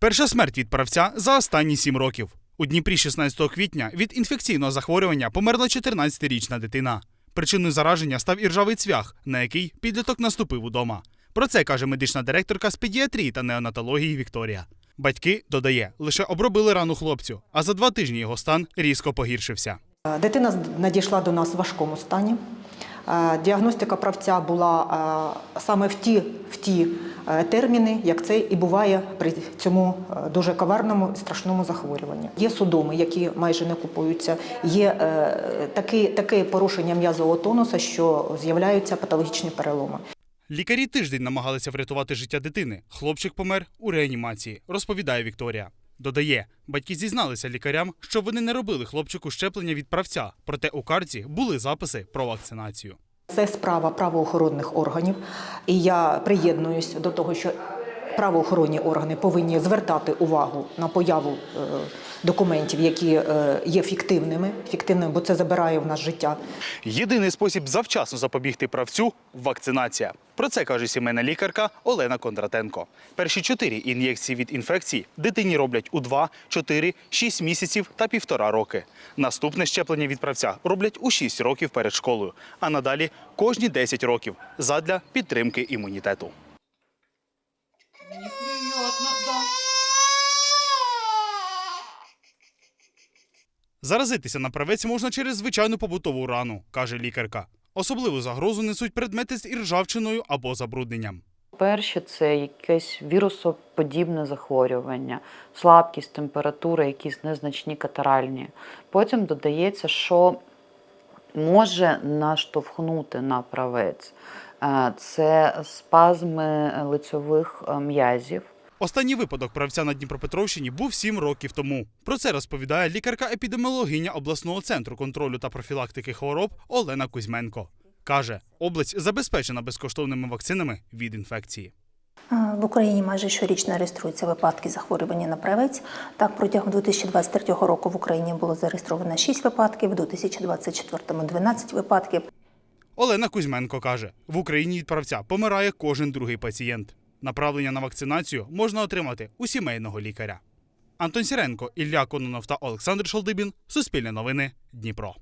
Перша смерть від правця за останні сім років. У Дніпрі 16 квітня від інфекційного захворювання померла 14-річна дитина. Причиною зараження став іржавий цвях, на який підліток наступив удома. Про це каже медична директорка з педіатрії та неонатології Вікторія. Батьки, додає, лише обробили рану хлопцю, а за два тижні його стан різко погіршився. Е, Дитина надійшла до нас в важкому стані. Е, Діагностика правця була е, саме в ті, в ті терміни, як це і буває при цьому е, дуже коварному страшному захворюванні. Є судоми, які майже не купуються, є е, таке, таке порушення м'язового тонуса, що з'являються патологічні переломи. Лікарі тиждень намагалися врятувати життя дитини. Хлопчик помер у реанімації, розповідає Вікторія. Додає, батьки зізналися лікарям, що вони не робили хлопчику щеплення від правця, проте у карті були записи про вакцинацію. Це справа правоохоронних органів, і я приєднуюсь до того, що правоохоронні органи повинні звертати увагу на появу е, документів, які е, є фіктивними, фіктивними, бо це забирає в нас життя. Єдиний спосіб завчасно запобігти правцю вакцинація. Про це каже сімейна лікарка Олена Кондратенко. Перші чотири ін'єкції від інфекції дитині роблять у 2, 4, 6 місяців та півтора роки. Наступне щеплення від правця роблять у 6 років перед школою, а надалі кожні 10 років задля підтримки імунітету. Заразитися на правець можна через звичайну побутову рану, каже лікарка. Особливу загрозу несуть предмети з іржавчиною або забрудненням. Перше це якесь вірусоподібне захворювання, слабкість, температура, якісь незначні катаральні. Потім додається, що може наштовхнути на правець. Е, Це спазми лицьових е, м'язів. Останній випадок правця на Дніпропетровщині був сім років тому. Про це розповідає лікарка-епідеміологиня обласного центру контролю та профілактики хвороб Олена Кузьменко. Каже, область забезпечена безкоштовними вакцинами від інфекції. В Україні майже щорічно реєструються випадки захворювання на правець. Так, протягом 2023 року в Україні було зареєстровано 6 випадків, в 2024 – 12 випадків. Олена Кузьменко каже, в Україні від правця помирає кожен другий пацієнт. Направлення на вакцинацію можна отримати у сімейного лікаря. Антон Сіренко, Ілля Кононов та Олександр Шолдибін. Суспільне новини. Дніпро.